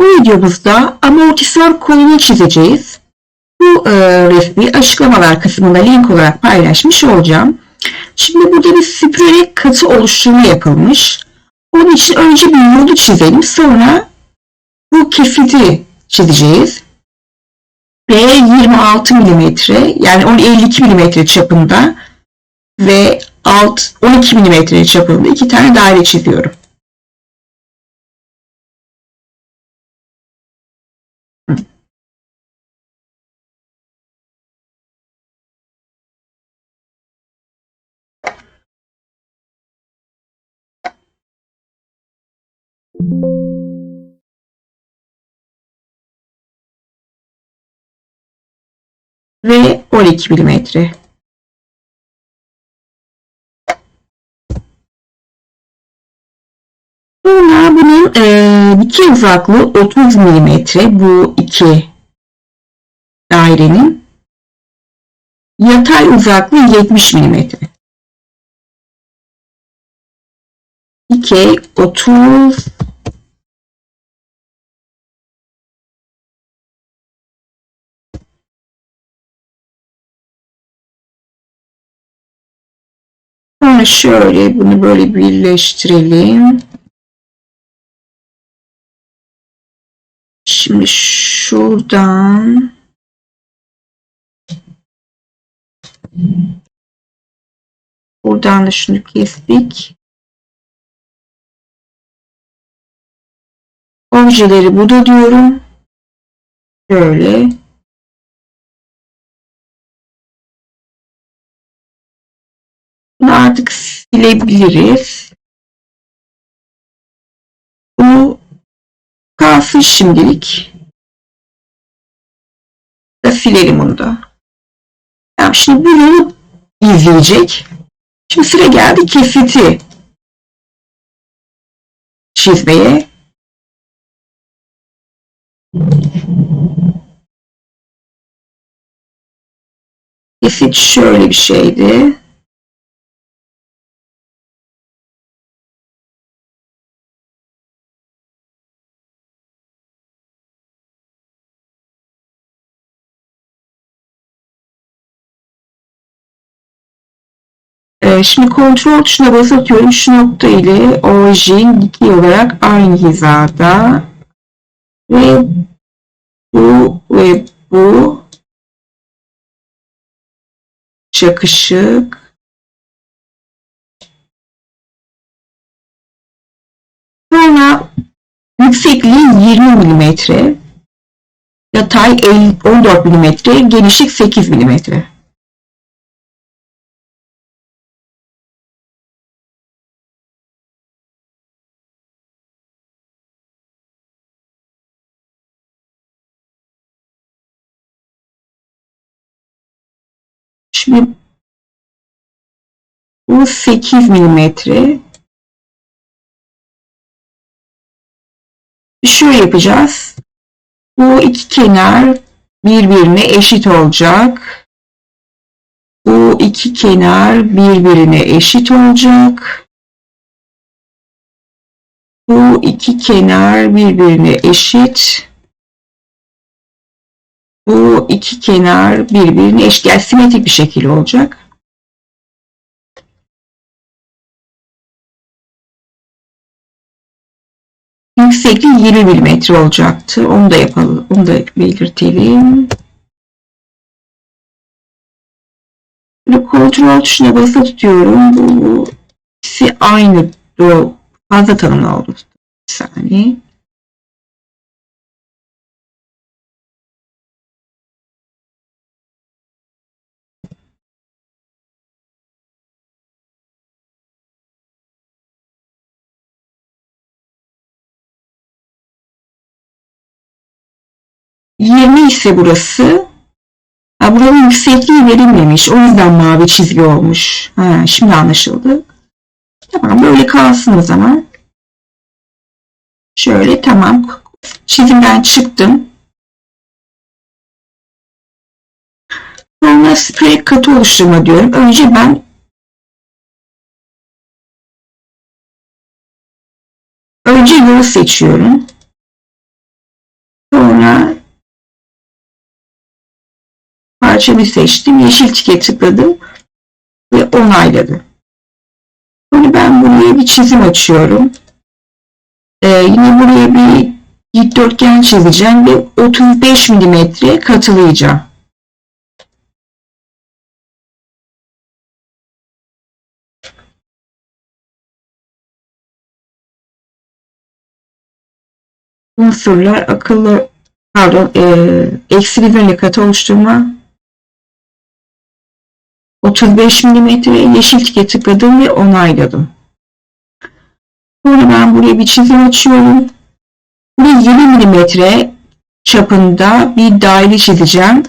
Bu videomuzda amortisör kolunu çizeceğiz. Bu e, resmi açıklamalar kısmında link olarak paylaşmış olacağım. Şimdi burada bir sprey katı oluşturma yapılmış. Onun için önce bir yolu çizelim. Sonra bu kesiti çizeceğiz. B 26 mm yani 52 mm çapında ve alt 12 mm çapında iki tane daire çiziyorum. Ve 12 milimetre. Sonra bunun e, dikey uzaklığı 30 milimetre bu iki dairenin. Yatay uzaklığı 70 milimetre. Dikey 30 Sonra şöyle bunu böyle birleştirelim. Şimdi şuradan buradan da şunu kestik. Objeleri burada diyorum. Şöyle. Artık silebiliriz. Bu kalsın şimdilik. Da silelim onu da. Tamam, şimdi bu yolu izleyecek. Şimdi sıra geldi kesiti çizmeye. Kesit şöyle bir şeydi. Şimdi kontrol tuşuna basıyorum. Şu nokta ile orijin dikey olarak aynı hizada. Ve bu ve bu çakışık. Sonra yüksekliği 20 mm. Yatay 14 mm. Genişlik 8 mm. Şimdi bu 8 milimetre. Şöyle yapacağız. Bu iki kenar birbirine eşit olacak. Bu iki kenar birbirine eşit olacak. Bu iki kenar birbirine eşit. Bu iki kenar birbirine yani simetrik bir şekilde olacak. Yüksekliği 20 mm olacaktı. Onu da yapalım. Onu da belirtelim. Böyle kontrol tuşuna basılı tutuyorum. Bu ikisi aynı. Fazla tanımlı oldu. Bir saniye. Yirmi ise burası. Ha, buranın yüksekliği verilmemiş. O yüzden mavi çizgi olmuş. Ha, şimdi anlaşıldı. Tamam böyle kalsın o zaman. Şöyle tamam. Çizimden çıktım. Sonra sprey katı oluşturma diyorum. Önce ben önce yolu seçiyorum. Çerçeve seçtim. Yeşil tike tıkladım ve onayladı. Sonra ben buraya bir çizim açıyorum. Ee, yine buraya bir dikdörtgen çizeceğim ve 35 milimetre katılayacağım. Unsurlar akıllı pardon e, eksi bir katı oluşturma 35 milimetre yeşil tike tıkladım ve onayladım. Sonra ben buraya bir çizim açıyorum. Buraya 20 milimetre çapında bir daire çizeceğim.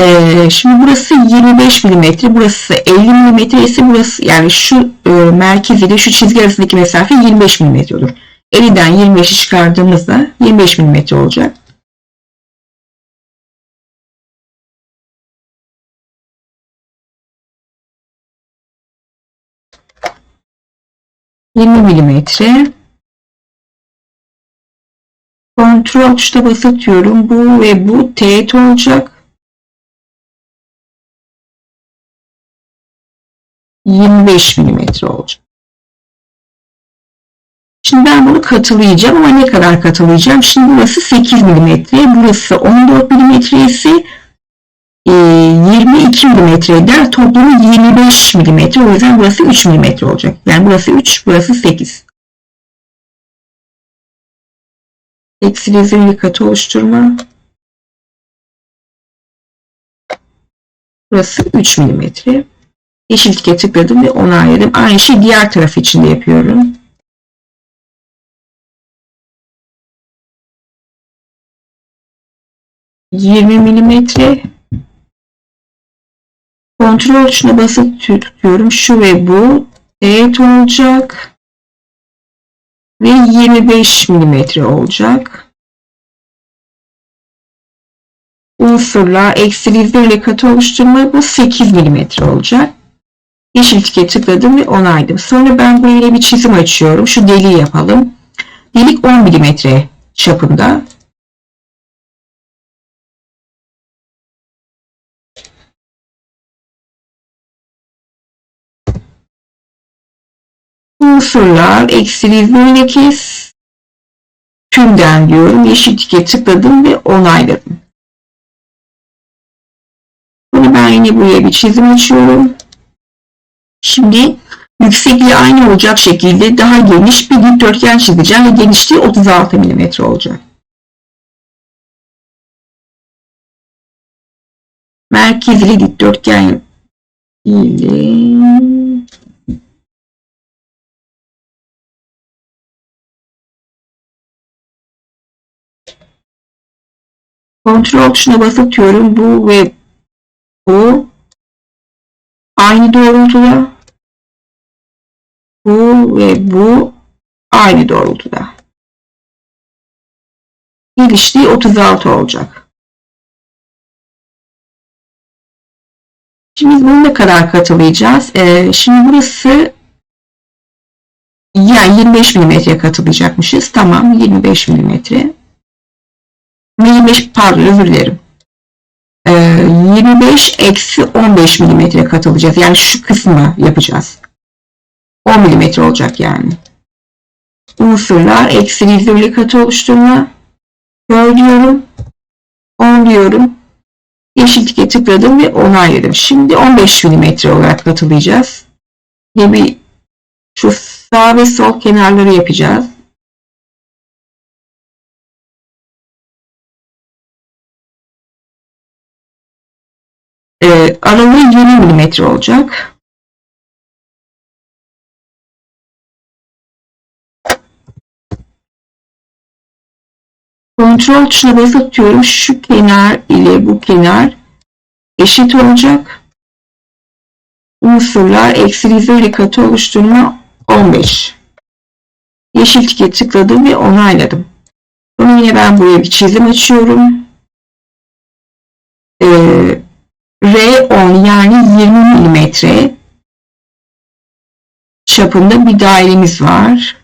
Ee, şimdi burası 25 milimetre, burası 50 milimetre ise burası yani şu e, merkez ile şu çizgi arasındaki mesafe 25 milimetre olur. 50'den 25'i çıkardığımızda 25 milimetre olacak. Yirmi milimetre. Kontrol tuşuna basıyorum. Bu ve bu teğet olacak. 25 milimetre olacak. Şimdi ben bunu katılayacağım ama ne kadar katılayacağım? Şimdi burası 8 milimetre, burası 14 milimetre ise 22 milimetre eder. Toplamı 25 milimetre. O yüzden burası 3 milimetre olacak. Yani burası 3, burası 8. Eksi rezilli katı oluşturma. Burası 3 milimetre. Yeşil tike tıkladım ve onayladım. Aynı şey diğer taraf için de yapıyorum. Yirmi milimetre. Kontrol tuşuna basıp tutuyorum. Şu ve bu teğet olacak. Ve 25 milimetre olacak. Unsurla eksi ile katı oluşturma bu 8 milimetre olacak. Yeşil tike tıkladım ve onayladım. Sonra ben böyle bir çizim açıyorum. Şu deliği yapalım. Delik 10 milimetre çapında. Unsurlar eksi virgül kes tümden diyorum. Yeşil tike tıkladım ve onayladım. Bunu ben yine buraya bir çizim açıyorum. Şimdi yüksekliği aynı olacak şekilde daha geniş bir dikdörtgen çizeceğim ve genişliği 36 mm olacak. Merkezli dikdörtgen Kontrol tuşuna basıp tutuyorum. Bu ve bu aynı doğrultuda. Bu ve bu aynı doğrultuda. Genişliği 36 olacak. Şimdi bunu ne kadar katılayacağız? Ee, şimdi burası yani 25 mm katılayacakmışız. Tamam 25 mm. 25 pardon özür dilerim. Ee, 25 eksi 15 milimetre katılacağız. Yani şu kısmı yapacağız. 10 milimetre olacak yani. Unsurlar eksi virgülü katı oluşturma. Gör diyorum. 10 diyorum. Yeşil tike tıkladım ve onayladım. Şimdi 15 milimetre olarak katılayacağız. Bir şu sağ ve sol kenarları yapacağız. Aralığı 20 mm olacak. Kontrol tuşuna basıp. Şu kenar ile bu kenar eşit olacak. Unsurlar eksi ile katı oluşturma 15. Yeşil tike tıkladım ve onayladım. Bunu yine ben buraya bir çizim açıyorum. Ee, R10 yani 20 milimetre çapında bir dairemiz var.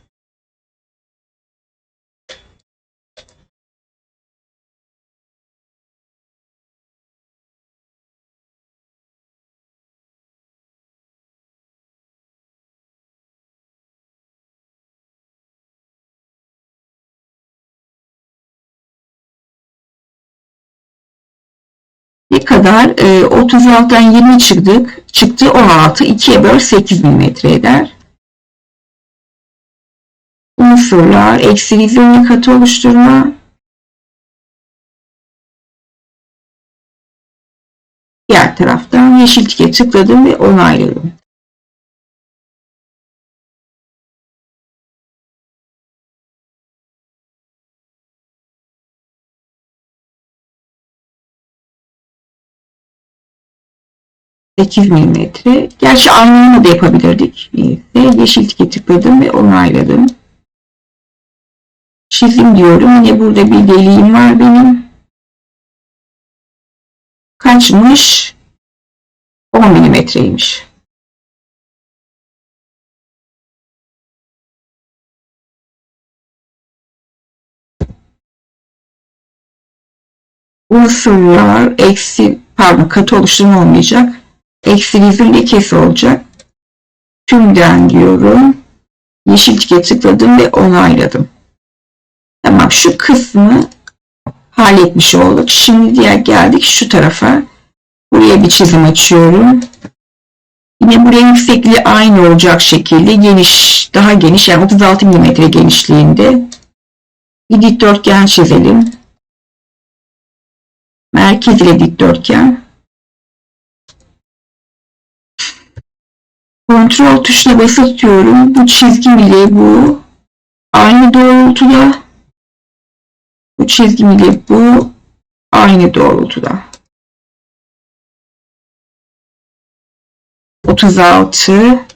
Kadar? E, 36'dan 20 çıktık. Çıktı 16. 2'ye böl 8 mm eder. Unsurlar. Eksi vizyon katı oluşturma. Diğer taraftan yeşil tike tıkladım ve onayladım. Sekiz milimetre. Gerçi aynını da yapabilirdik. Neyse, yeşil tike tıkladım ve onayladım. Çizim diyorum. Yine burada bir deliğim var benim. Kaçmış? 10 milimetreymiş. Unsurlar eksi pardon katı oluşturma olmayacak. Eksi virgül lekesi olacak. Tümden diyorum. Yeşil tike tıkladım ve onayladım. Tamam şu kısmı halletmiş olduk. Şimdi diğer geldik şu tarafa. Buraya bir çizim açıyorum. Yine buraya yüksekliği aynı olacak şekilde geniş, daha geniş yani 36 mm genişliğinde bir dikdörtgen çizelim. Merkez ile dikdörtgen. Kontrol tuşuna basılı tutuyorum. Bu çizgim ile bu aynı doğrultuda. Bu çizgim ile bu aynı doğrultuda. 36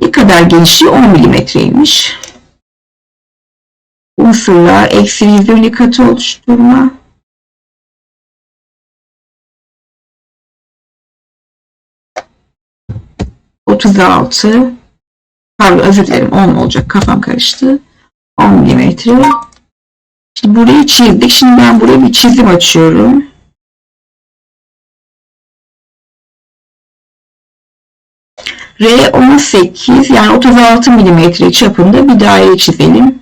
ne kadar genişliği 10 milimetreymiş. Unsurlar eksi virgül katı oluşturma. Otuz altı. Pardon özür dilerim 10 olacak kafam karıştı. 10 milimetre. Şimdi burayı çizdik. Şimdi ben buraya bir çizim açıyorum. R18 yani 36 milimetre çapında bir daire çizelim.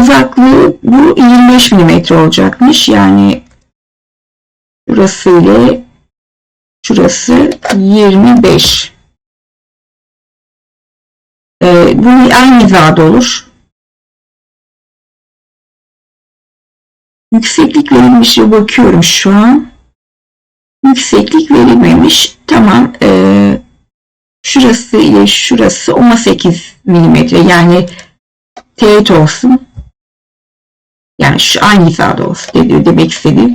Uzaklığı bu 25 milimetre olacakmış. Yani şurası ile şurası 25. Ee, bu aynı hizada olur. Yükseklik verilmiş ve bakıyorum şu an. Yükseklik verilmemiş. Tamam. Ee, şurası ile şurası 18 milimetre. Yani teğet olsun. Yani şu aynı hizada olsun. Dedi, demek istediğim.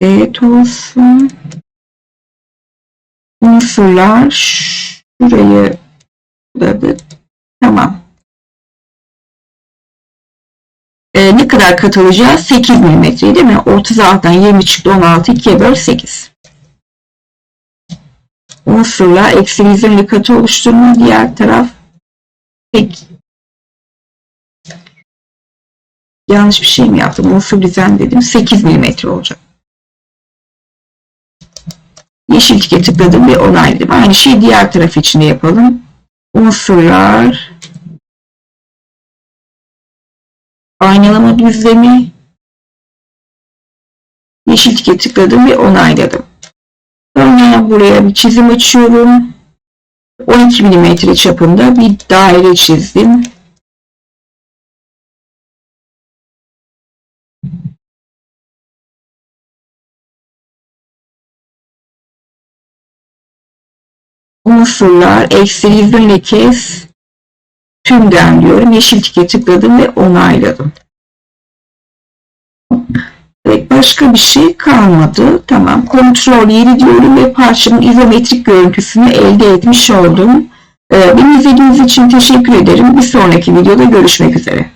Evet olsun. Unsurlar şurayı da tamam. Ee, ne kadar katılacağız? 8 mm değil mi? 36'dan 20 çıktı 16 2'ye böl 8. Unsurlar eksi izinli katı oluşturma diğer taraf tek yanlış bir şey mi yaptım? Unsur dizen dedim. 8 mm olacak. Yeşil tike tıkladım ve onayladım. Aynı şeyi diğer taraf için de yapalım. Unsurlar aynalama düzlemi yeşil tike tıkladım ve onayladım. Sonra buraya bir çizim açıyorum. 12 mm çapında bir daire çizdim. Unsurlar eksi virgülle kes tümden diyorum. Yeşil tike tıkladım ve onayladım. Evet, başka bir şey kalmadı. Tamam. Kontrol yeri diyorum ve parçamın izometrik görüntüsünü elde etmiş oldum. Ee, beni izlediğiniz için teşekkür ederim. Bir sonraki videoda görüşmek üzere.